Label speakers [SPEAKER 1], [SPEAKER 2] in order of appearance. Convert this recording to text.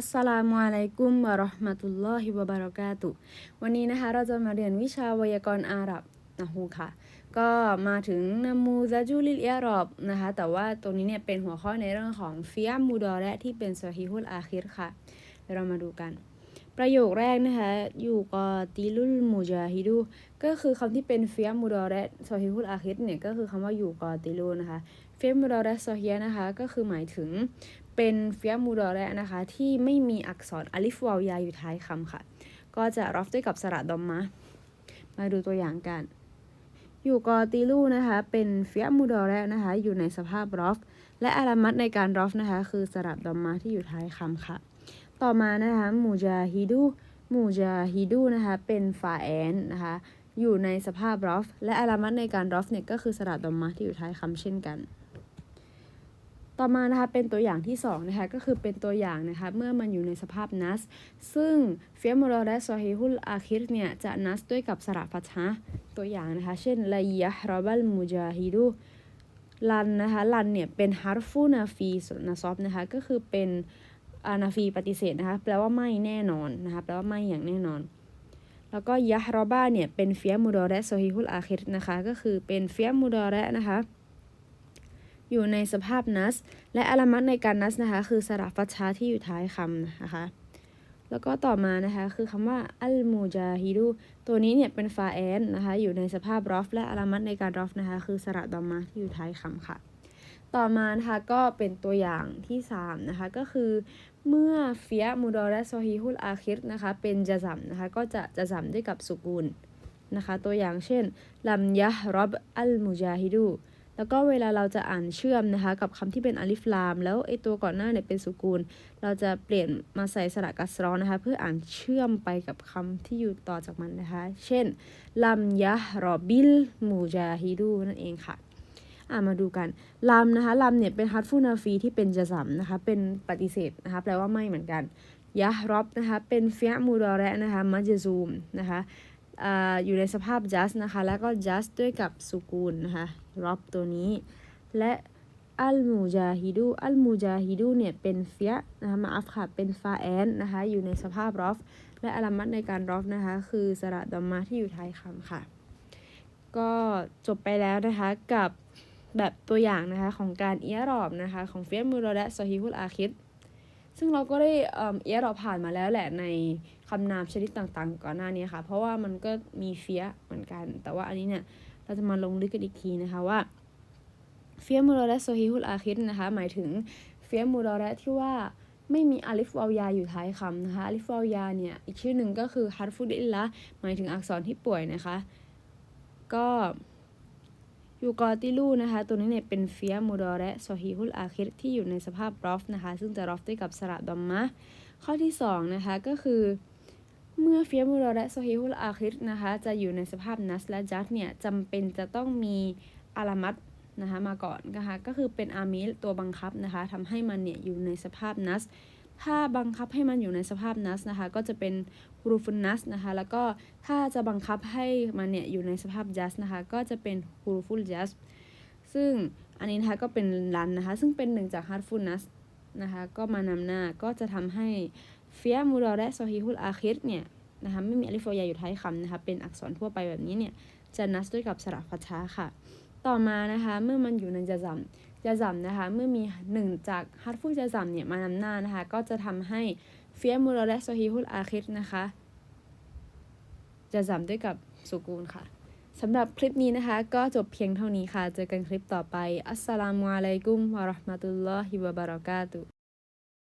[SPEAKER 1] อัสสลามุอะลัยกุมวะราะห์มะตุลลอฮิวะบะเราะกาตุวันนี้นะคะเราจะมาเรียนวิชาไวยากรณ์อาหรับนะฮูค่ะ ก็มาถึงนามูซาจูลิลอิารอบนะคะ แต่ว่าตรงนี้เนี่ยเป็นหัวข้อในเรื่องของฟิยามูดอและที่เป็นซอฮีฮุลอาคิรค่ะเดี๋ยวเรามาดูกัน ประโยคแรกนะคะอยู่กอติลุลมูจาฮิดูก็คือคำที่เป็นฟิยามูดอและซอฮีฮุลอาคิรเนี่ยก็คือคำว่าอยู่กอติลูนะคะฟิยามูดอและซอฮียะนะคะก็คือหมายถึง เป็นเฟิยมูดอและนะคะ ที่ไม่มีอักษรอลิฟวาวยาอยู่ท้ายคำค่ะ ก็จะรอฟด้วยกับสระดอมมะ มาดูตัวอย่างกัน อยู่กอติลูนะคะ เป็นเฟิยมูดอและนะคะ อยู่ในสภาพรอฟ และอารามัดในการรอฟนะคะ คือสระดอมมะที่อยู่ท้ายคำค่ะ ต่อมานะคะมูจาฮิดูมูจาฮิดูนะคะ เป็นฟาแอนนะคะอยู่ในสภาพรอฟ และอารามัดในการรอฟเนี่ยก็คือสระดอมมะที่อยู่ท้ายคำเช่นกัน ต่อมานะคะเป็นตัวอย่างที่2นะคะก็คือเป็นตัวอย่างนะคะเมื่อมันอยู่ในสภาพนัส ซึ่งเฟียมรอและซอฮิฮุลอาคิรเนี่ยจะนัสด้วยกับสระฟัตฮะตัวอย่างนะคะเช่นลายะรอบัลมูจาฮิดูลันนะคะลันเนี่ยเป็นฮาร์ฟูนาฟีนาซอบนะคะก็คือเป็นอานาฟีปฏิเสธนะคะแปลว่าไม่แน่นอนนะคะแปลว่าไม่อย่างแน่นอน แล้วก็ยะรอบ้าเนี่ยเป็นเฟียมูดอและโซฮิฮุลอาคิรนะคะก็คือเป็นเฟียมูดอและนะคะ อยู่ในสภาพนัส และอารามัดในการนัสนะคะ คือสระฟัชชาที่อยู่ท้ายคำนะคะ แล้วก็ต่อมานะคะ คือคำว่าอัลมูจาฮิดูตัวนี้เนี่ยเป็นฟาแอนนะคะ อยู่ในสภาพรอฟและอารามัดในการรอฟนะคะ คือสระดอมมาที่อยู่ท้ายคำค่ะ ต่อมานะคะก็เป็นตัวอย่างที่3นะคะ ก็คือเมื่อเฟียมูดอและซอฮีฮุลอาคิรนะคะ เป็นจะซัมนะคะ ก็จะจะซัมด้วยกับสุกูลนะคะ ตัวอย่างเช่นลัมยะรอบอัลมูจาฮิดู แล้วก็เวลาเราจะอ่านเชื่อมนะคะกับคำที่เป็นอลิฟลาม แล้วไอตัวก่อนหน้าเนี่ยเป็นสุกูล เราจะเปลี่ยนมาใส่สระกัสรอนะคะ เพื่ออ่านเชื่อมไปกับคำที่อยู่ต่อจากมันนะคะ เช่นลัมยะรอบิลมูจาฮิดูนั่นเองค่ะอ่ามาดูกันลัมนะคะลัมเนี่ยเป็นฮัตฟูนาฟีที่เป็นจะสัมนะคะ เป็นปฏิเสธนะคะแปลว่าไม่เหมือนกันยะรอบนะคะ เป็นเฟียมูดอระนะคะมัจซูมนะคะ อยู่ในสภาพ just นะคะ แล้วก็ just ด้วยกับสุกูลนะคะ rob ตัวนี้ และอัลมูจาฮิดูอัลมูจาฮิดูเนี่ยเป็นเฟียนะคะมาอัฟค่ะเป็นฟาแอนนะคะอยู่ในสภาพรอฟ และอารามัดในการรอฟนะคะคือสระดอมมาที่อยู่ท้ายคำค่ะ ก็จบไปแล้วนะคะกับแบบตัวอย่างนะคะของการเอียรอบนะคะของเฟียมูโรและซอฮิฮุลอาคิด ซึ่งเราก็ได้เอียรอบผ่านมาแล้วแหละในคำนามชนิดต่างๆ ก่อนหน้านี้ค่ะ เพราะว่ามันก็มีเฟียเหมือนกัน แต่ว่าอันนี้เนี่ยเราจะมาลงลึกกันอีกทีนะคะว่าเฟียมูรและโซฮิฮุลอาคิดนะคะ หมายถึงเฟียมูรและที่ว่าไม่มีอาลิฟวาวยาอยู่ท้ายคำนะคะอาลิฟวาวยาเนี่ยอีกชื่อหนึ่งก็คือฮัตฟุดิลละหมายถึงอักษรที่ป่วยนะคะ ก็ ยูกอติลูนะคะ ตัวนี้เนี่ยเป็นเฟียมูดอและโซฮีฮุลอาคิดที่อยู่ในสภาพรอฟนะคะ ซึ่งจะรอฟด้วยกับสระดอมมะข้อที่2นะคะก็คือเมื่อเฟียมูรและโซฮิฮุลอาคิดนะคะจะอยู่ในสภาพนัสและจัดเนี่ยจำเป็นจะต้องมีอารามัตนะคะมาก่อนนะคะก็คือเป็นอามิลตัวบังคับนะคะทำให้มันเนี่ยอยู่ในสภาพนัส ถ้าบังคับให้มันอยู่ในสภาพนัสนะคะ ก็จะเป็นฮูรูฟุนนัสนะคะ แล้วก็ถ้าจะบังคับให้มันเนี่ยอยู่ในสภาพจัสนะคะ ก็จะเป็นฮูรูฟุลจัสซึ่งอันนี้นะคะก็เป็นลันนะคะ ซึ่งเป็นหนึ่งจากฮาร์ฟุนนัสนะคะ ก็มานำหน้าก็จะทำให้เฟียมูรอและโซฮีฮุลอาคิดเนี่ยนะคะไม่มีอลิฟอยาอยู่ท้ายคำนะคะ เป็นอักษรทั่วไปแบบนี้เนี่ยจะนัสด้วยกับสระฟัชชาค่ะ ต่อมานะคะ เมื่อมันอยู่ในจะซัม จะซัมนะคะ เมื่อมีหนึ่งจากฮัตฟูจะซัมเนี่ยมานำหน้านะคะ ก็จะทำให้เฟียมูรและโซฮีฮุลอาคิดนะคะจะซัมด้วยกับสุกูลค่ะสำหรับคลิปนี้นะคะ ก็จบเพียงเท่านี้ค่ะ เจอกันคลิปต่อไป อัสสลามุอะลัยกุมวะราะห์มะตุลลอฮิวะบะเราะกาตุ